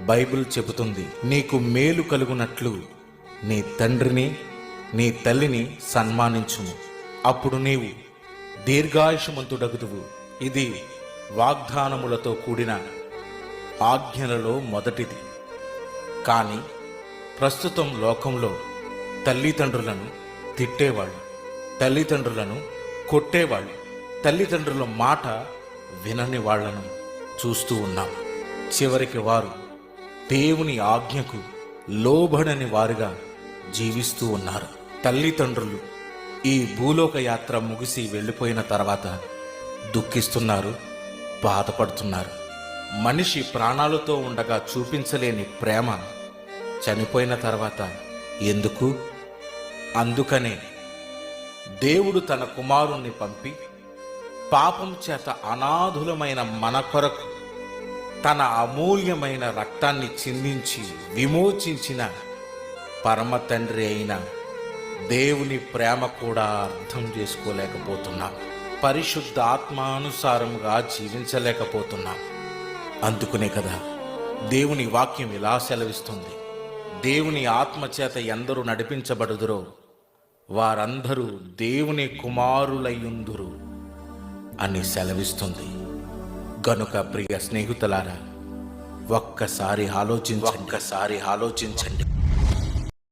Bible చెబుతుంది నీకు మేలు కలుగునట్లు నీ తండ్రిని నీ తల్లిని సన్మానించుము. అప్పుడు నీవు దీర్ఘాయుషమంతుడగుదువు. ఇది వాగ్దానములతో కూడిన ఆజ్ఞలలో మొదటిది. కానీ ప్రస్తుతం లోకంలో తల్లిదండ్రులను తిట్టేవాళ్ళు తల్లిదండ్రులను కొట్టేవాళ్ళు తల్లిదండ్రుల మాట వినని వాళ్ళను చూస్తూ ఉన్నాము. చివరికి వారు దేవుని ఆజ్ఞకు లోబడని వారుగా జీవిస్తూ ఉన్నారు. తల్లిదండ్రులు ఈ భూలోక యాత్ర ముగిసి వెళ్ళిపోయిన తర్వాత దుఃఖిస్తున్నారు బాధపడుతున్నారు. మనిషి ప్రాణాలతో ఉండగా చూపించలేని ప్రేమ చనిపోయిన తర్వాత ఎందుకు? అందుకనే దేవుడు తన కుమారుణ్ణి పంపి పాపం చేత అనాథులమైన మన కొరకు తన అమూల్యమైన రక్తాన్ని చిందించి విమోచించిన పరమ తండ్రి అయిన దేవుని ప్రేమ కూడా అర్థం చేసుకోలేకపోతున్నాం. పరిశుద్ధ ఆత్మానుసారంగా జీవించలేకపోతున్నాం. అందుకునే కదా దేవుని వాక్యం ఇలా సెలవిస్తుంది. దేవుని ఆత్మ చేత ఎందరూ నడిపించబడుదురో వారందరూ దేవుని కుమారులయ్యుందురు అని సెలవిస్తుంది. కనుక ప్రియ స్నేహితులారా ఒక్కసారి ఆలోచించండి. ఒక్కసారి ఆలోచించండి.